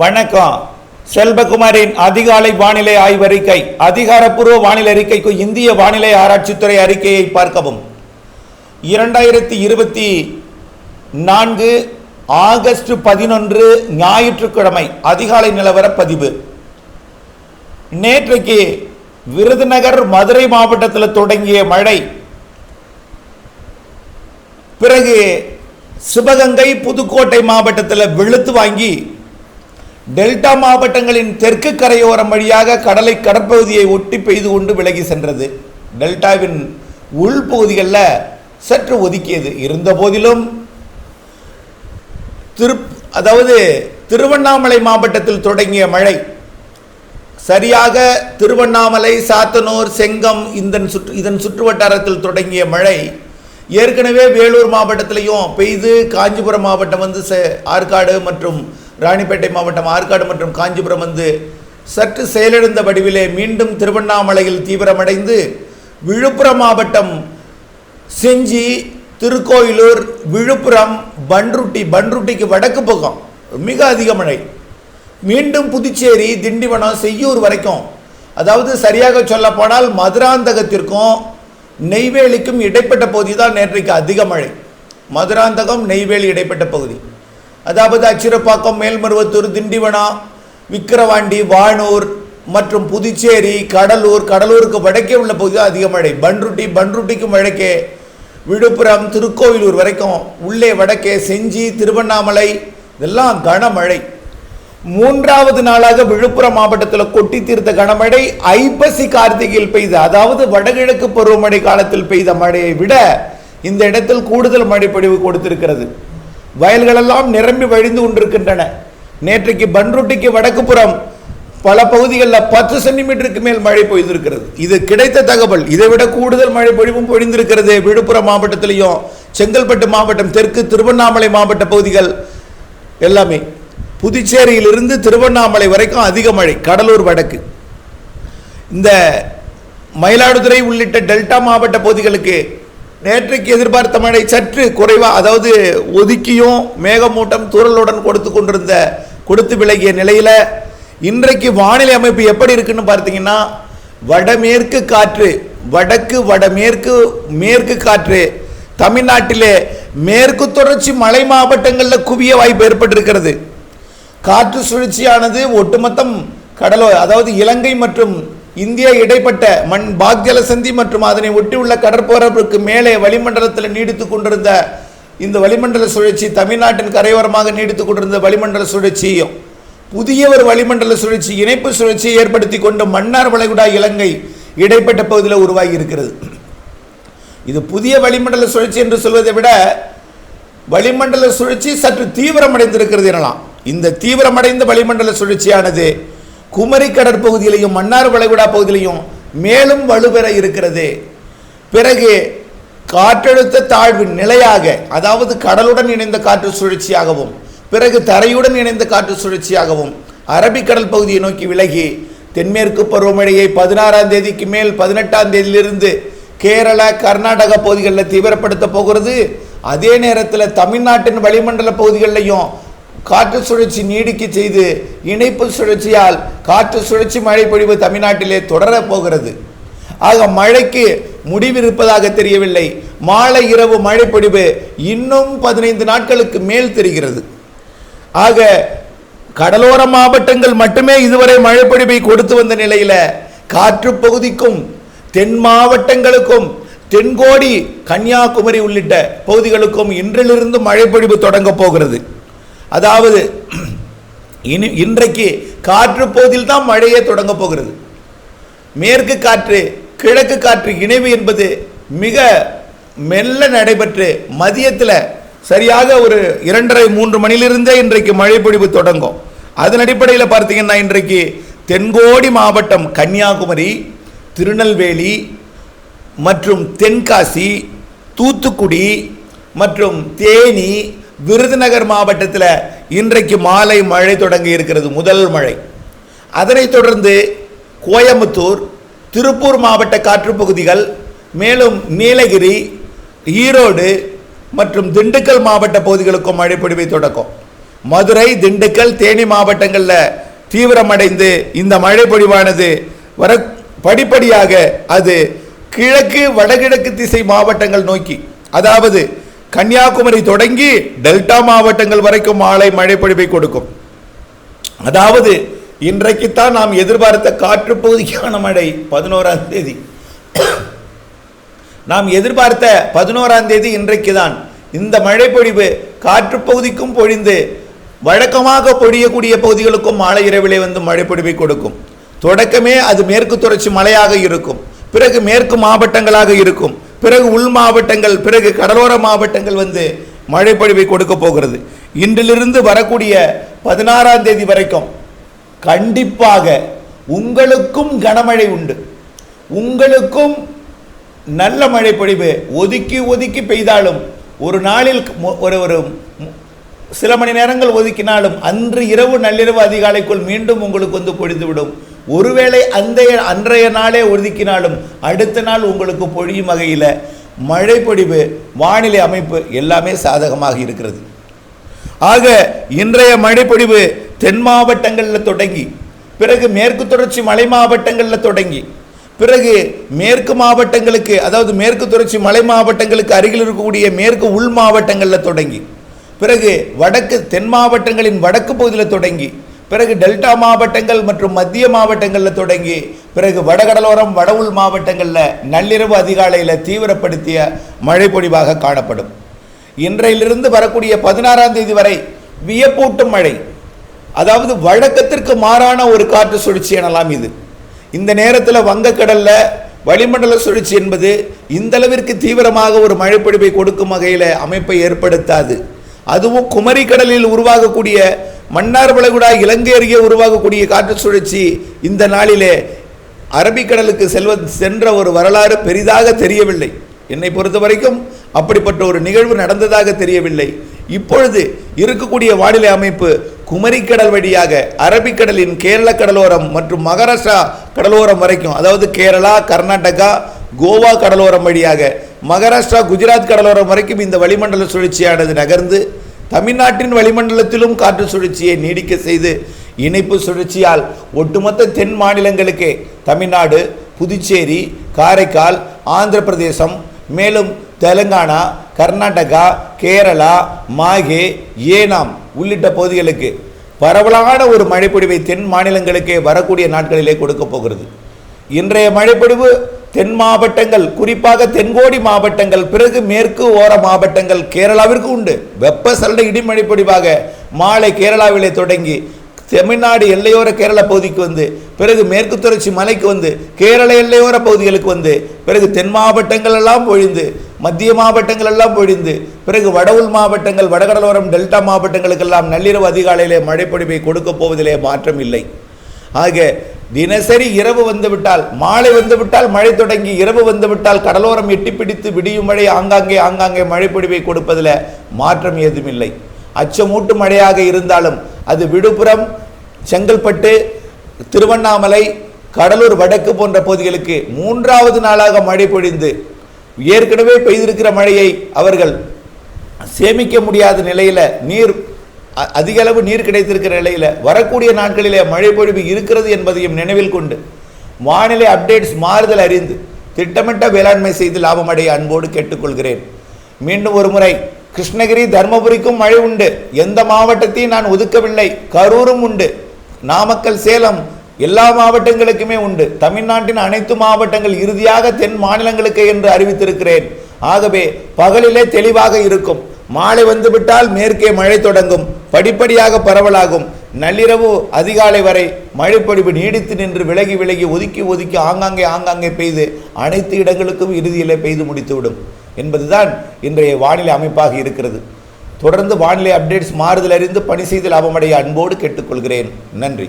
வணக்கம். செல்வகுமாரின் அதிகாலை வானிலை ஆய்வறிக்கை அதிகாரப்பூர்வ வானிலை அறிக்கைக்கு இந்திய வானிலை ஆராய்ச்சித்துறை அறிக்கையை பார்க்கவும். இரண்டாயிரத்தி இருபத்தி நான்கு ஆகஸ்ட் பதினொன்று ஞாயிற்றுக்கிழமை அதிகாலை நிலவர பதிவு. நேற்றைக்கு விருதுநகர் மதுரை மாவட்டத்தில் தொடங்கிய மழை. பிறகு சிவகங்கை புதுக்கோட்டை மாவட்டத்தில் வெளுத்து வாங்கி டெல்டா மாவட்டங்களின் தெற்கு கரையோரம் வழியாக கடலை கடற்பகுதியை ஒட்டி பெய்து கொண்டு விலகி சென்றது. டெல்டாவின் உள்பகுதிகளில் சற்று ஒதுக்கியது. இருந்த போதிலும் திரு அதாவது திருவண்ணாமலை மாவட்டத்தில் தொடங்கிய மழை சரியாக திருவண்ணாமலை சாத்தனூர் செங்கம் இந்த சுற்று இதன் சுற்று வட்டாரத்தில் தொடங்கிய மழை ஏற்கனவே வேலூர் மாவட்டத்திலையும் பெய்து காஞ்சிபுரம் மாவட்டம் வந்து ஆற்காடு மற்றும் ராணிப்பேட்டை மாவட்டம் ஆற்காடு மற்றும் காஞ்சிபுரம் வந்து சற்று செயலிழந்த வடிவிலே மீண்டும் திருவண்ணாமலையில் தீவிரமடைந்து விழுப்புரம் மாவட்டம் செஞ்சி திருக்கோயிலூர் விழுப்புரம் பன்ருட்டி பன்ருட்டிக்கு வடக்கு பக்கம் மிக அதிக மழை. மீண்டும் புதுச்சேரி திண்டிவனம் செய்யூர் வரைக்கும். அதாவது சரியாக சொல்லப்போனால் மதுராந்தகத்திற்கும் நெய்வேலிக்கும் இடைப்பட்ட பகுதி தான் நேற்றைக்கு அதிக மழை. மதுராந்தகம் நெய்வேலி இடைப்பட்ட பகுதி. அதாவது அச்சிறப்பாக்கம் மேல்மருவத்தூர் திண்டிவனம் விக்கிரவாண்டி வானூர் மற்றும் புதுச்சேரி கடலூர். கடலூருக்கு வடக்கே உள்ள பகுதி அதிக மழை. பன்ருட்டி பன்ருட்டிக்கும் வடக்கே விழுப்புரம் திருக்கோவிலூர் வரைக்கும் உள்ளே வடக்கே செஞ்சி திருவண்ணாமலை இதெல்லாம் கனமழை. மூன்றாவது நாளாக விழுப்புரம் மாவட்டத்தில் கொட்டி தீர்த்த கனமழை. ஐப்பசி கார்த்திகையில் பெய்த அதாவது வடகிழக்கு பருவமழை காலத்தில் பெய்த மழையை விட இந்த இடத்தில் கூடுதல் மழைப்பொழிவு கொடுத்திருக்கிறது. வயல்களெல்லாம் நிரம்பி வழிந்து கொண்டிருக்கின்றன. நேற்றைக்கு பன்ருட்டிக்கு வடக்கு புறம் பல பகுதிகளில் பத்து சென்டிமீட்டருக்கு மேல் மழை பொய்ந்திருக்கிறது இது கிடைத்த தகவல். இதை விட கூடுதல் மழை பொழிவும் பொழிந்திருக்கிறது. விழுப்புரம் மாவட்டத்திலையும் செங்கல்பட்டு மாவட்டம் தெற்கு திருவண்ணாமலை மாவட்ட பகுதிகள் எல்லாமே. புதுச்சேரியிலிருந்து திருவண்ணாமலை வரைக்கும் அதிக மழை கடலூர் வடக்கு. இந்த மயிலாடுதுறை உள்ளிட்ட டெல்டா மாவட்ட பகுதிகளுக்கு நேற்றைக்கு எதிர்பார்த்த மழை சற்று குறைவாக அதாவது ஒதுக்கியும் மேகமூட்டம் தூரலுடன் கொடுத்து கொண்டிருந்த கொடுத்து விலகிய நிலையில் இன்றைக்கு வானிலை அமைப்பு எப்படி இருக்குன்னு பார்த்தீங்கன்னா வடமேற்கு காற்று வடக்கு வடமேற்கு மேற்கு காற்று தமிழ்நாட்டிலே மேற்கு தொடர்ச்சி மலை மாவட்டங்களில் குவிய வாய்ப்பு ஏற்பட்டிருக்கிறது. காற்று சுழற்சியானது ஒட்டுமொத்தம் கடலோ அதாவது இலங்கை மற்றும் இந்தியா இடைப்பட்ட மண் பாக்யலசந்தி மற்றும் அதனை ஒட்டியுள்ள கடற்பரப்புக்கு மேலே வளிமண்டலத்தில் நீடித்து கொண்டிருந்த இந்த வளிமண்டல சுழற்சி தமிழ்நாட்டின் கரையோரமாக நீடித்து கொண்டிருந்த வளிமண்டல சுழற்சியும் புதிய ஒரு வளிமண்டல சுழற்சி இணைப்பு சுழற்சியை ஏற்படுத்தி கொண்டு மன்னார் வளைகுடா இலங்கை இடைப்பட்ட பகுதியில் உருவாகி இருக்கிறது. இது புதிய வளிமண்டல சுழற்சி என்று சொல்வதை விட வளிமண்டல சுழற்சி சற்று தீவிரமடைந்திருக்கிறது எனலாம். இந்த தீவிரமடைந்த வளிமண்டல சுழற்சியானது குமரி கடற்பகுதியிலையும் மன்னார் வளைகுடா பகுதியிலையும் மேலும் வலுப்பெற இருக்கிறது. பிறகு காற்றழுத்த தாழ்வு நிலையாக அதாவது கடலுடன் இணைந்த காற்று சுழற்சியாகவும் பிறகு தரையுடன் இணைந்த காற்று சுழற்சியாகவும் அரபிக்கடல் பகுதியை நோக்கி விலகி தென்மேற்கு பருவமழையை பதினாறாம் தேதிக்கு மேல் பதினெட்டாம் தேதியிலிருந்து கேரளா கர்நாடக பகுதிகளில் தீவிரப்படுத்த போகிறது. அதே நேரத்தில் தமிழ்நாட்டின் வளிமண்டல பகுதிகளிலையும் காற்று சுழற்சி நீடிக்க செய்து இணைப்பு சுழற்சியால் காற்று சுழற்சி மழை பொழிவு தமிழ்நாட்டிலே தொடரப் போகிறது. ஆக மழைக்கு முடிவு இருப்பதாக தெரியவில்லை. மாலை இரவு மழை பொழிவு இன்னும் பதினைந்து நாட்களுக்கு மேல் தெரிகிறது. ஆக கடலோர மாவட்டங்கள் மட்டுமே இதுவரை மழை பொழிவை கொடுத்து வந்த நிலையில் காற்று பகுதிக்கும் தென் மாவட்டங்களுக்கும் தென்கோடி கன்னியாகுமரி உள்ளிட்ட பகுதிகளுக்கும் இன்றிலிருந்து மழைப்பொழிவு தொடங்கப் போகிறது. அதாவது இனி இன்றைக்கு காற்று பகுதியில் தான் மழையே தொடங்க போகிறது. மேற்கு காற்று கிழக்கு காற்று இணைவு என்பது மிக மெல்ல நடைபெற்று மதியத்தில் சரியாக ஒரு இரண்டரை மூன்று மணிலிருந்தே இன்றைக்கு மழை பொழிவு தொடங்கும். அதன் அடிப்படையில் பார்த்தீங்கன்னா இன்றைக்கு தென்கோடி மாவட்டம் கன்னியாகுமரி திருநெல்வேலி மற்றும் தென்காசி தூத்துக்குடி மற்றும் தேனி விருதுநகர் மாவட்டத்தில் இன்றைக்கு மாலை மழை தொடங்கி இருக்கிறது முதல் மழை. அதனைத் தொடர்ந்து கோயம்புத்தூர் திருப்பூர் மாவட்ட காற்றுப்பகுதிகள் மேலும் நீலகிரி ஈரோடு மற்றும் திண்டுக்கல் மாவட்ட பகுதிகளுக்கும் மழைப்பொழிவை தொடக்கம். மதுரை திண்டுக்கல் தேனி மாவட்டங்களில் தீவிரமடைந்து இந்த மழைப்பொழிவானது வர படிப்படியாக அது கிழக்கு வடகிழக்கு திசை மாவட்டங்கள் நோக்கி அதாவது கன்னியாகுமரி தொடங்கி டெல்டா மாவட்டங்கள் வரைக்கும் மாலை மழை பொழிவை கொடுக்கும். அதாவது இன்றைக்குத்தான் நாம் எதிர்பார்த்த காற்றுப்பகுதிக்கான மழை பதினோராம் தேதி. நாம் எதிர்பார்த்த பதினோராம் தேதி இன்றைக்கு தான் இந்த மழை பொழிவு பொழிந்து வழக்கமாக பொழியக்கூடிய பகுதிகளுக்கும் மாலை இரவிலே வந்து மழை பொழிவை கொடுக்கும். தொடக்கமே அது மேற்கு தொடர்ச்சி மலையாக இருக்கும். பிறகு மேற்கு மாவட்டங்களாக இருக்கும். பிறகு உள் மாவட்டங்கள் பிறகு கடலோர மாவட்டங்கள் வந்து மழைப்பொழிவை கொடுக்க போகிறது. இன்றிலிருந்து வரக்கூடிய பதினாறாம் தேதி வரைக்கும் கண்டிப்பாக உங்களுக்கும் கனமழை உண்டு. உங்களுக்கும் நல்ல மழைப்பொழிவு ஒதுக்கி ஒதுக்கி பெய்தாலும் ஒரு நாளில் ஒரு ஒரு சில மணி நேரங்கள் ஒதுக்கினாலும் அன்று இரவு நள்ளிரவு அதிகாலைக்குள் மீண்டும் உங்களுக்கு வந்து பொழிந்துவிடும். ஒருவேளை அந்த அன்றைய நாளே ஒதுக்கினாலும் அடுத்த நாள் உங்களுக்கு பொழியும் வகையில் மழைப்பொடிவு வானிலை அமைப்பு எல்லாமே சாதகமாக இருக்கிறது. ஆக இன்றைய மழைப்பொழிவு தென் மாவட்டங்களில் தொடங்கி பிறகு மேற்கு தொடர்ச்சி மலை மாவட்டங்களில் தொடங்கி பிறகு மேற்கு மாவட்டங்களுக்கு அதாவது மேற்கு தொடர்ச்சி மலை மாவட்டங்களுக்கு அருகில் இருக்கக்கூடிய மேற்கு உள் மாவட்டங்களில் தொடங்கி பிறகு வடக்கு தென் மாவட்டங்களின் வடக்கு பகுதியில் தொடங்கி பிறகு டெல்டா மாவட்டங்கள் மற்றும் மத்திய மாவட்டங்களில் தொடங்கி பிறகு வடகடலோரம் வட மாவட்டங்களில் நள்ளிரவு அதிகாலையில் தீவிரப்படுத்திய மழை பொழிவாக காணப்படும். இன்றையிலிருந்து வரக்கூடிய பதினாறாம் தேதி வரை வியப்பூட்டும் மழை அதாவது வழக்கத்திற்கு மாறான ஒரு காற்று சுழற்சி எனலாம் இது. இந்த நேரத்தில் வங்கக்கடலில் வளிமண்டல சுழற்சி என்பது இந்தளவிற்கு தீவிரமாக ஒரு மழைப்பொழிவை கொடுக்கும் வகையில் அமைப்பை ஏற்படுத்தாது. அதுவும் குமரி கடலில் உருவாகக்கூடிய மன்னார் வளைகுடா இலங்கை அருகே உருவாகக்கூடிய காற்று சுழற்சி இந்த நாளிலே அரபிக்கடலுக்கு செல்வ சென்ற ஒரு வரலாறு பெரிதாக தெரியவில்லை. என்னை பொறுத்த வரைக்கும் அப்படிப்பட்ட ஒரு நிகழ்வு நடந்ததாக தெரியவில்லை. இப்பொழுது இருக்கக்கூடிய வானிலை அமைப்பு குமரிக்கடல் வழியாக அரபிக்கடலின் கேரள கடலோரம் மற்றும் மகாராஷ்டிரா கடலோரம் வரைக்கும் அதாவது கேரளா கர்நாடகா கோவா கடலோரம் வழியாக மகாராஷ்டிரா குஜராத் கடலோரம் வரைக்கும் இந்த வளிமண்டல சுழற்சியானது நகர்ந்து தமிழ்நாட்டின் வளிமண்டலத்திலும் காற்று சுழற்சியை நீடிக்க செய்து இணைப்பு சுழற்சியால் ஒட்டுமொத்த தென் மாநிலங்களுக்கே தமிழ்நாடு புதுச்சேரி காரைக்கால் ஆந்திர பிரதேசம் மேலும் தெலுங்கானா கர்நாடகா கேரளா மாகே ஏனாம் உள்ளிட்ட பகுதிகளுக்கு பரவலான ஒரு மழைப்பொழிவை தென் மாநிலங்களுக்கே வரக்கூடிய நாட்களிலே கொடுக்க போகிறது. இன்றைய மழைப்பொழிவு தென் மாவட்டங்கள் குறிப்பாக தென்கோடி மாவட்டங்கள் பிறகு மேற்கு ஓர மாவட்டங்கள் கேரளாவிற்கு உண்டு. வெப்பசலன இடிமழை பொடிவாக மாலை கேரளாவிலே தொடங்கி தமிழ்நாடு எல்லையோர கேரள பகுதிக்கு வந்து பிறகு மேற்கு தொடர்ச்சி மலைக்கு வந்து கேரள எல்லையோர பகுதிகளுக்கு வந்து பிறகு தென் மாவட்டங்கள் எல்லாம் பொழிந்து மத்திய மாவட்டங்கள் எல்லாம் பொழிந்து பிறகு வடவுள் மாவட்டங்கள் வடகடலோரம் டெல்டா மாவட்டங்களுக்கெல்லாம் நள்ளிரவு அதிகாலையிலே மழைப்பொழிவை கொடுக்கப் போவதிலே மாற்றம் இல்லை. ஆக தினசரி இரவு வந்துவிட்டால் மாலை வந்துவிட்டால் மழை தொடங்கி இரவு வந்துவிட்டால் கடலோரம் எட்டி பிடித்து விடியும் மழை ஆங்காங்கே ஆங்காங்கே மழை கொடுப்பதில் மாற்றம் ஏதுமில்லை. அச்சமூட்டு மழையாக இருந்தாலும் அது விழுப்புரம் செங்கல்பட்டு திருவண்ணாமலை கடலூர் வடக்கு போன்ற பகுதிகளுக்கு மூன்றாவது நாளாக மழை பொழிந்து ஏற்கனவே பெய்திருக்கிற மழையை அவர்கள் சேமிக்க முடியாத நிலையில் நீர் அதிக அளவு நீர் கிடைத்திருக்கிற நிலையில் வரக்கூடிய நாட்களிலே மழை பொழிவு இருக்கிறது என்பதையும் நினைவில் கொண்டு வானிலை அப்டேட்ஸ் மாறுதல் அறிந்து திட்டமிட்ட வேளாண்மை செய்து லாபமடைய அன்போடு கேட்டுக்கொள்கிறேன். மீண்டும் ஒரு முறை கிருஷ்ணகிரி தர்மபுரிக்கும் மழை உண்டு. எந்த மாவட்டத்தையும் நான் ஒதுக்கவில்லை. கரூரும் உண்டு. நாமக்கல் சேலம் எல்லா மாவட்டங்களுக்குமே உண்டு. தமிழ்நாட்டின் அனைத்து மாவட்டங்கள் இறுதியாக தென் மாநிலங்களுக்கு என்று அறிவித்திருக்கிறேன். ஆகவே பகலிலே தெளிவாக இருக்கும். மாலை வந்துவிட்டால் மேற்கே மழை தொடங்கும். படிப்படியாக பரவலாகும். நள்ளிரவு அதிகாலை வரை மழைப்பொழிவு நீடித்து நின்று விலகி விலகி ஒதுக்கி ஒதுக்கி ஆங்காங்கே ஆங்காங்கே பெய்து அனைத்து இடங்களுக்கும் இறுதியிலே பெய்து முடித்துவிடும். என்பதுதான் இன்றைய வானிலை அமைப்பாக இருக்கிறது. தொடர்ந்து வானிலை அப்டேட்ஸ் மாறுதல் அறிந்து பணி செய்து லாபமடைய அன்போடு கேட்டுக்கொள்கிறேன். நன்றி.